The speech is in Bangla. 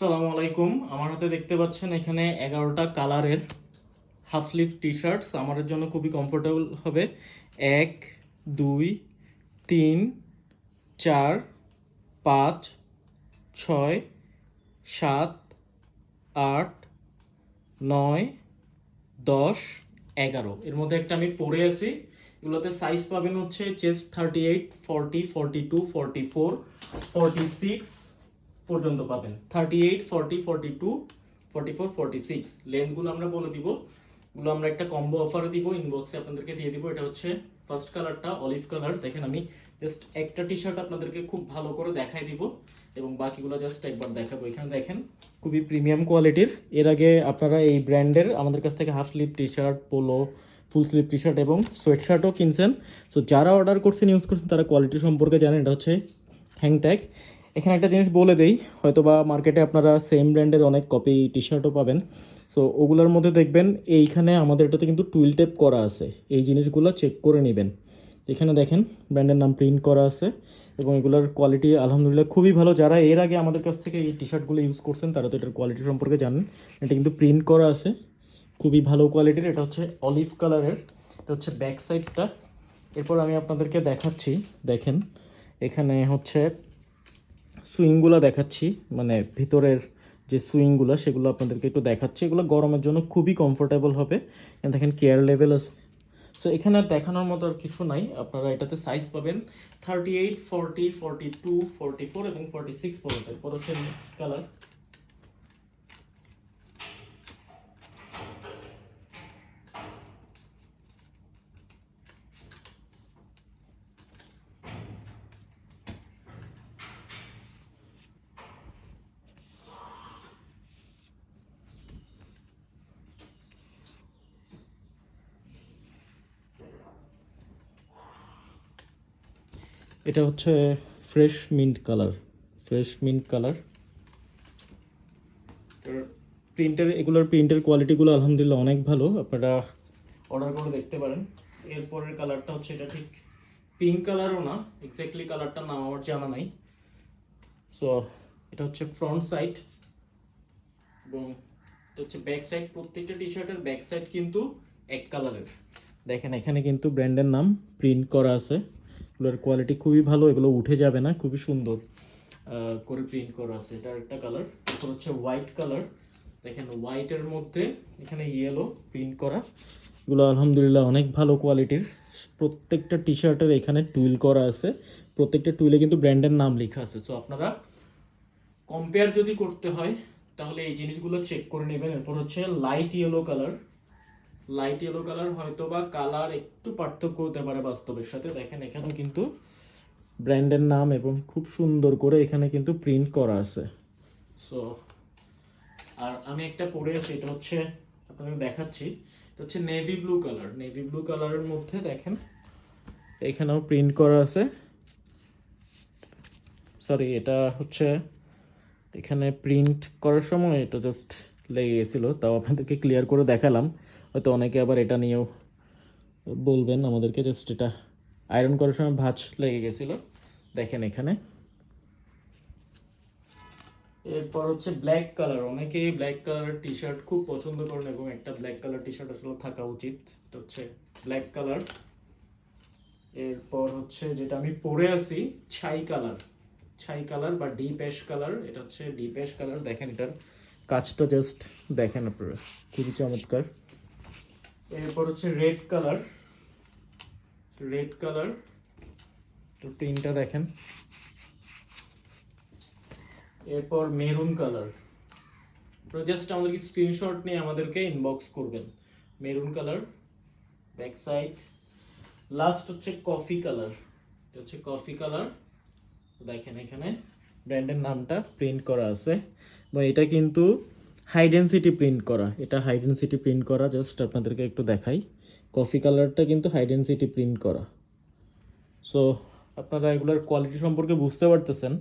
আসসালামু আলাইকুম। আমার হাতে দেখতে পাচ্ছেন এখানে এগারোটা কালারের হাফ স্লিভ টি শার্টস আমার জন্য খুবই কমফোর্টেবল হবে। এক, দুই, তিন, চার, পাঁচ, ছয়, সাত, আট, নয়, দশ, এগারো। এর মধ্যে একটা আমি পরে আছি। এগুলোতে সাইজ পাবেন হচ্ছে chest thirty eight forty forty two forty four forty six পর্যন্ত পাবেন। Thirty eight forty forty two forty four forty six লেন্থগুলো আমরা বলে দিব। এগুলো আমরা একটা কম্বো অফারে দিব ইনবক্সে আপনাদেরকে দিয়ে দিব। এটা হচ্ছে ফার্স্ট কালারটা অলিভ কালার দেখেন আমি জাস্ট একটা টি শার্ট আপনাদেরকে খুব ভালো করে দেখাই দিব এবং বাকিগুলো জাস্ট একবার দেখাবো। এখানে দেখেন, খুবই প্রিমিয়াম কোয়ালিটির এর আগে আপনারা এই ব্র্যান্ডের আমাদের কাছ থেকে half sleeve T shirt polo full sleeve T shirt এবং সোয়েট শার্টও কিনছেন। সো যারা অর্ডার করছেন ইউজ করছেন, তারা কোয়ালিটি সম্পর্কে জানেন। এটা হচ্ছে হ্যাংট্যাগ এখানে একটা জিনিস বলে দেই হয়তো বা মার্কেটে আপনারা সেম ব্র্যান্ডের অনেক কপি টি শার্টও পাবেন। সো ওগুলোর মধ্যে দেখবেন, এইখানে আমাদের এটাতে কিন্তু টুইল টেপ করা আছে। এই জিনিসগুলো চেক করে নেবেন। এখানে দেখেন ব্র্যান্ডের নাম প্রিন্ট করা আছে এবং এগুলোর কোয়ালিটি আলহামদুলিল্লাহ খুবই ভালো। যারা এর আগে আমাদের কাছ থেকে এই টি শার্টগুলো ইউজ করছেন, তারা তো এটার কোয়ালিটি সম্পর্কে জানেন। এটা কিন্তু প্রিন্ট করা আছে। খুবই ভালো কোয়ালিটির এটা হচ্ছে অলিভ কালারের এটা হচ্ছে ব্যাক সাইডটা এরপর আমি আপনাদেরকে দেখাচ্ছি। দেখেন, এখানে হচ্ছে সুইংগুলো দেখাচ্ছি মানে ভিতরের যে সুইংগুলো সেগুলো আপনাদেরকে একটু দেখাচ্ছি। এগুলো গরমের জন্য খুবই কমফোর্টেবল হবে। এখানে দেখেন কেয়ার লেভেল আছে। সো এখানে দেখানোর মতো আর কিছু নাই। আপনারা এটাতে সাইজ পাবেন thirty eight forty forty two forty four এবং ফোরটি সিক্স পর্যন্ত। এরপর হচ্ছে নেক্সট কালার এটা হচ্ছে fresh mint colour fresh mint colour প্রিন্টের এগুলোর প্রিন্টের কোয়ালিটিগুলো আলহামদুলিল্লাহ অনেক ভালো। আপনারা অর্ডার করে দেখতে পারেন। এরপরের কালারটা হচ্ছে এটা ঠিক পিঙ্ক কালারও না এক্স্যাক্টলি কালারটার নাম আমার জানা নাই। সো এটা হচ্ছে ফ্রন্ট সাইড এবং এটা হচ্ছে ব্যাক সাইড প্রত্যেকটা টি শার্টের ব্যাক সাইড কিন্তু এক কালারের দেখেন এখানে কিন্তু ব্র্যান্ডের নাম প্রিন্ট করা আছে। এগুলোর কোয়ালিটি খুবই ভালো, এগুলো উঠে যাবে না, খুবই সুন্দর। করে প্রিন্ট করা আছে। এটা একটা কালার তারপর হচ্ছে হোয়াইট কালার দেখেন হোয়াইটের মধ্যে এখানে ইয়েলো প্রিন্ট করা। এগুলো আলহামদুলিল্লাহ অনেক ভালো কোয়ালিটির প্রত্যেকটা টি শার্টের এখানে টুইল করা আছে। প্রত্যেকটা টুইলে কিন্তু ব্র্যান্ডের নাম লেখা আছে। সো আপনারা কম্পেয়ার যদি করতে হয়, তাহলে এই জিনিসগুলো চেক করে নেবেন। এরপর হচ্ছে light yellow colour light yellow colour হয়তো বা কালার একটু পার্থক্য হতে পারে বাস্তবের সাথে। দেখেন, এখানেও কিন্তু ব্র্যান্ডের নাম এবং খুব সুন্দর করে এখানে কিন্তু প্রিন্ট করা আছে। সো আর আমি একটা পরে আছি, এটা হচ্ছে আপনাকে দেখাচ্ছি। এটা হচ্ছে navy blue colour navy blue কালারের মধ্যে দেখেন, এখানেও প্রিন্ট করা আছে। সরি এটা হচ্ছে এখানে প্রিন্ট করার সময় এটা জাস্ট লেগে গেছিল, তাও আপনাদেরকে ক্লিয়ার করে দেখালাম। হয়তো অনেকে আবার এটা নিয়েও বলবেন আমাদেরকে জাস্ট এটা আয়রন করার সময় ভাঁজ লেগে গেছিল। দেখেন এখানে। এরপর হচ্ছে ব্ল্যাক কালার অনেকেই ব্ল্যাক কালার টি শার্ট খুব পছন্দ করেন এবং একটা ব্ল্যাক কালার টি শার্ট আসলে থাকা উচিত। এটা হচ্ছে ব্ল্যাক কালার এরপর হচ্ছে যেটা আমি পরে আছি, ছাই কালার ছাই কালার বা ডিপ অ্যাশ কালার এটা হচ্ছে ডিপ অ্যাশ কালার দেখেন এটার কাজটা জাস্ট দেখেন আপনারা। খুবই চমৎকার। এরপর হচ্ছে রেড কালার রেড কালার তো প্রিন্টটা দেখেন। এরপর মেরুন কালার তো জাস্ট আমাদেরকে স্ক্রিনশট নিয়ে আমাদেরকে ইনবক্স করবেন। Maroon colour back side last হচ্ছে কফি কালার এটা হচ্ছে কফি কালার দেখেন এখানে ব্র্যান্ডের নামটা প্রিন্ট করা আছে। এবং এটা কিন্তু হাই ডেন্সিটি প্রিন্ট করা। এটা হাইডেন্সিটি প্রিন্ট করা জাস্ট আপনাদেরকে একটু দেখাই। কফি কালারটা কিন্তু হাইডেন্সিটি প্রিন্ট করা। সো আপনারা এগুলোর কোয়ালিটি সম্পর্কে বুঝতে পারতেছেন।